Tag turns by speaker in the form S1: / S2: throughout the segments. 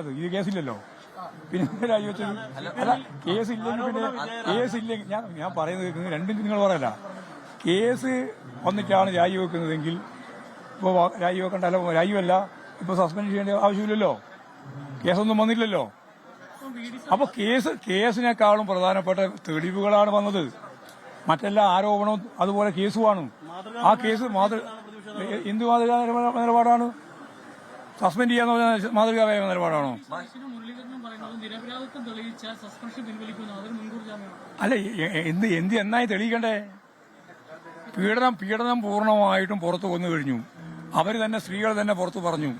S1: അത് ഇത് കേസില്ലല്ലോ. പിന്നെ രാജിവെച്ചത് അല്ല കേസ് ഇല്ലെങ്കിൽ പിന്നെ കേസ് ഇല്ലെങ്കിൽ ഞാൻ ഞാൻ പറയുന്നത് കേൾക്കുന്നത് രണ്ടും നിങ്ങൾ പറയല്ല. കേസ് വന്നിട്ടാണ് രാജിവെക്കുന്നതെങ്കിൽ ഇപ്പോൾ രാജിവെക്കണ്ടല്ലോ രാജിവല്ല ഇപ്പൊ സസ്പെൻഡ് ചെയ്യേണ്ട ആവശ്യമില്ലല്ലോ. കേസൊന്നും വന്നില്ലല്ലോ. അപ്പൊ കേസ് കേസിനേക്കാളും പ്രധാനപ്പെട്ട തെളിവുകളാണ് വന്നത്. മറ്റെല്ലാ ആരോപണവും അതുപോലെ കേസുമാണ് ആ കേസ് മാതൃ എന്ത് മാതൃകാ നിലപാടാണ്? സസ്പെൻഡ് ചെയ്യാന്ന് പറഞ്ഞാൽ മാതൃകാപരമായ നിലപാടാണോ? അല്ല എന്ത് എന്ത് എന്നായി തെളിയിക്കണ്ടേ? പീഡനം പീഡനം പൂർണമായിട്ടും പുറത്തു വന്നു കഴിഞ്ഞു. അവർ തന്നെ സ്ത്രീകൾ തന്നെ പുറത്തു പറഞ്ഞു.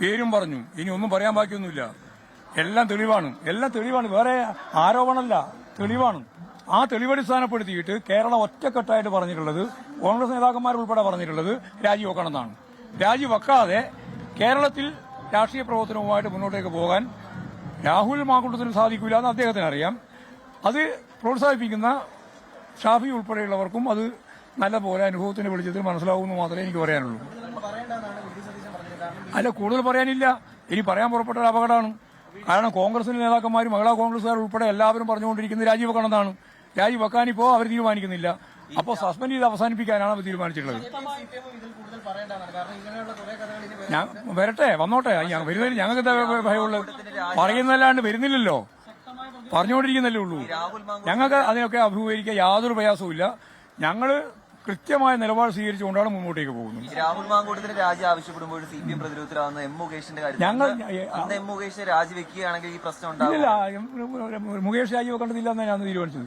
S1: പേരും പറഞ്ഞു. ഇനി ഒന്നും പറയാൻ ബാക്കിയൊന്നുമില്ല. എല്ലാം തെളിവാണ്. എല്ലാം തെളിവാണ്. വേറെ ആരോപണമല്ല. തെളിവാണ്. ആ തെളിവടിസ്ഥാനപ്പെടുത്തിയിട്ട് കേരളം ഒറ്റക്കെട്ടായിട്ട് പറഞ്ഞിട്ടുള്ളത് കോൺഗ്രസ് നേതാക്കന്മാർ ഉൾപ്പെടെ പറഞ്ഞിട്ടുള്ളത് രാജിവെക്കണമെന്നാണ് രാജിവെക്കാതെ കേരളത്തിൽ രാഷ്ട്രീയ പ്രവർത്തനവുമായിട്ട് മുന്നോട്ടേക്ക് പോകാൻ രാഹുൽ മാങ്കുട്ടത്തിന് സാധിക്കില്ല എന്ന് അദ്ദേഹത്തിന് അറിയാം അത് പ്രോത്സാഹിപ്പിക്കുന്ന ഷാഫി ഉൾപ്പെടെയുള്ളവർക്കും അത് നല്ല പോലെ അനുഭവത്തിന്റെ വെളിച്ചത്തിൽ മനസ്സിലാവുമെന്ന് മാത്രമേ എനിക്ക് പറയാനുള്ളൂ. അല്ല കൂടുതൽ പറയാനില്ല. ഇനി പറയാൻ പുറപ്പെട്ട ഒരു അപകടമാണ്. കാരണം കോൺഗ്രസിന്റെ നേതാക്കന്മാരും മഹിളാ കോൺഗ്രസുകാർ ഉൾപ്പെടെ എല്ലാവരും പറഞ്ഞുകൊണ്ടിരിക്കുന്നത് രാജിവെക്കണമെന്നാണ് രാജിവെക്കാനിപ്പോ അവർ തീരുമാനിക്കുന്നില്ല. അപ്പോൾ സസ്പെൻഡ് ചെയ്ത് അവസാനിപ്പിക്കാനാണ് അവർ തീരുമാനിച്ചിട്ടുള്ളത്. ഞാൻ വരട്ടെ വന്നോട്ടെ. വരുന്നതിന് ഞങ്ങൾക്ക് എന്താ ഭയമുള്ളത്? പറയുന്നതല്ലാണ്ട് വരുന്നില്ലല്ലോ. പറഞ്ഞുകൊണ്ടിരിക്കുന്നല്ലേ ഉള്ളൂ. ഞങ്ങൾക്ക് അതിനൊക്കെ അഭിമുഖീകരിക്കാൻ യാതൊരു പ്രയാസവും ഇല്ല ഞങ്ങൾ കൃത്യമായ നിലപാട് സ്വീകരിച്ചുകൊണ്ടാണ് മുന്നോട്ടേക്ക് പോകുന്നത്.
S2: രാഹുൽ മാങ്കൂട്ടത്തിന് രാജി ആവശ്യപ്പെടുമ്പോൾ സി പി എം പ്രതിരോധത്തിലാവുന്ന എം മുകേഷിന്റെ കാര്യം.
S1: ഞങ്ങൾ
S2: അന്ന് എം എം രാജി രാജിവെക്കുകയാണെങ്കിൽ ഈ പ്രശ്നം ഉണ്ടാവും
S1: ഇല്ല മുകേഷ് രാജി വെക്കേണ്ടതില്ല എന്നാണ് ഞാൻ തീരുമാനിച്ചത്.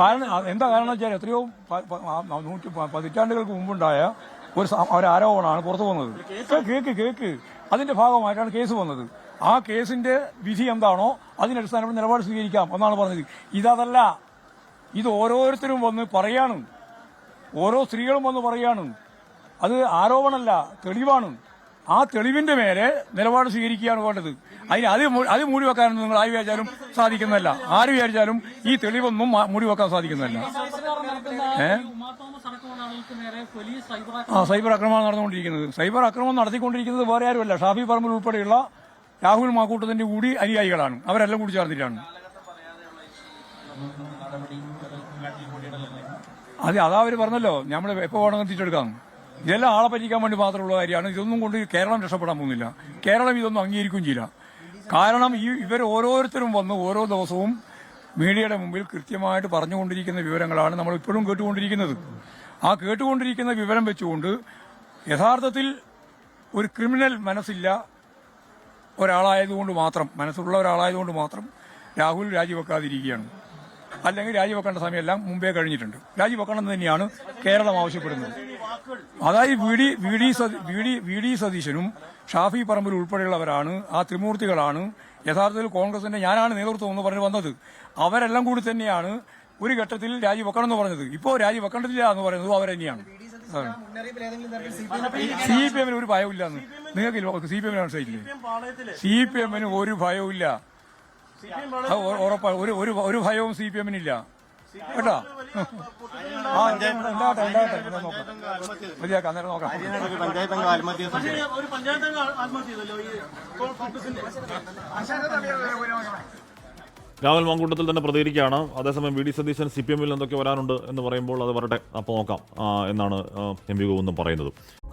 S1: കാരണം എന്താ കാരണം വെച്ചാൽ എത്രയോ നൂറ്റി പതിറ്റാണ്ടുകൾക്ക് മുമ്പുണ്ടായ ഒരു ആരോപണമാണ് പുറത്തു വന്നത്. കേക്ക് കേക്ക് അതിന്റെ ഭാഗമായിട്ടാണ് കേസ് വന്നത്. ആ കേസിന്റെ വിധി എന്താണോ അതിനടിസ്ഥാനത്തിൽ നിലപാട് സ്വീകരിക്കാം എന്നാണ് പറഞ്ഞത്. ഇതല്ല ഇത് ഓരോരുത്തരും വന്ന് പറയാണ്. ഓരോ സ്ത്രീകളും വന്ന് പറയാണ്. അത് ആരോപണമല്ല തെളിവാണ്. ആ തെളിവിന്റെ മേലെ നിലപാട് സ്വീകരിക്കുകയാണ് വേണ്ടത്. അതിന് അത് അത് മൂടി വെക്കാനൊന്നും നിങ്ങൾ ആര് വിചാരിച്ചാലും സാധിക്കുന്നതല്ല. ആര് വിചാരിച്ചാലും ഈ തെളിവൊന്നും മൂടി വെക്കാൻ സാധിക്കുന്നതല്ല. ആ സൈബർ ആക്രമണം നടന്നുകൊണ്ടിരിക്കുന്നത്. സൈബർ ആക്രമണം നടത്തിക്കൊണ്ടിരിക്കുന്നത് വേറെ ആരുമല്ല. ഷാഫി പറമ്പിൽ ഉൾപ്പെടെയുള്ള രാഹുൽ മാക്കൂട്ടത്തിന്റെ കൂടി അനുയായികളാണ്. അവരെല്ലാം കൂടി ചേർന്നിട്ടാണ്. അതെ അതാ അവർ പറഞ്ഞല്ലോ. നമ്മൾ എപ്പോ വേണമെങ്കിലും തിരിച്ചെടുക്കാം. ഇതെല്ലാം ആളെ പറ്റിക്കാൻ വേണ്ടി മാത്രമുള്ള കാര്യമാണ്. ഇതൊന്നും കൊണ്ട് കേരളം രക്ഷപ്പെടാൻ പോകുന്നില്ല. കേരളം ഇതൊന്നും അംഗീകരിക്കുകയും ചെയ്യില്ല. കാരണം ഈ ഇവർ ഓരോരുത്തരും വന്ന് ഓരോ ദിവസവും മീഡിയയുടെ മുമ്പിൽ കൃത്യമായിട്ട് പറഞ്ഞുകൊണ്ടിരിക്കുന്ന വിവരങ്ങളാണ് നമ്മൾ ഇപ്പോഴും കേട്ടുകൊണ്ടിരിക്കുന്നത്. ആ കേട്ടുകൊണ്ടിരിക്കുന്ന വിവരം വെച്ചുകൊണ്ട് യഥാർത്ഥത്തിൽ ഒരു ക്രിമിനൽ മനസ്സില്ല ഒരാളായതുകൊണ്ട് മാത്രം മനസ്സുള്ള ഒരാളായതുകൊണ്ട് മാത്രം രാഹുൽ രാജിവെക്കാതിരിക്കുകയാണ്. അല്ലെങ്കിൽ രാജിവെക്കേണ്ട സമയമെല്ലാം മുമ്പേ കഴിഞ്ഞിട്ടുണ്ട്. രാജിവെക്കണം തന്നെയാണ് കേരളം ആവശ്യപ്പെടുന്നത്. അതായത് വി ഡി വി ഡി സതീശനും ഷാഫി പറമ്പിൽ ഉൾപ്പെടെയുള്ളവരാണ് ആ ത്രിമൂർത്തികളാണ്. യഥാർത്ഥത്തിൽ കോൺഗ്രസിന്റെ ഞാനാണ് നേതൃത്വം എന്ന് പറഞ്ഞു വന്നത്. അവരെല്ലാം കൂടി തന്നെയാണ് ഒരു ഘട്ടത്തിൽ രാജിവെക്കണം എന്ന് പറഞ്ഞത്. ഇപ്പോൾ രാജിവെക്കേണ്ടതില്ല എന്ന് പറയുന്നത് അവർ തന്നെയാണ്. സി പി എമ്മിന് ഒരു ഭയമില്ല നിങ്ങൾക്ക് സി പി എമ്മിന് മനസ്സിലായില്ലേ സി പി എമ്മിന് ഒരു ഭയവുമില്ല. അത് ഉറ- ഒരു ഒരു ഒരു ഭയവും സി പി എമ്മിനില്ല കേട്ടോ ആ ഉണ്ടാകട്ടെ ഉണ്ടാകട്ടെ ഞാൻ നോക്കാം മതിയാക്കാം അന്നേരം നോക്കാം.
S3: പഞ്ചായത്ത് അംഗം ആത്മഹത്യ
S4: രാഹുൽ മാങ്കൂട്ടത്തിൽ തന്നെ പ്രതികരിക്കുകയാണ്. അതേസമയം V D Satheesan C P എമ്മിൽ എന്തൊക്കെ വരാനുണ്ട് എന്ന് പറയുമ്പോൾ അത് വരട്ടെ. അപ്പോൾ നോക്കാം എന്നാണ് എം വി ഗോവിന്ദൻ പറയുന്നത്.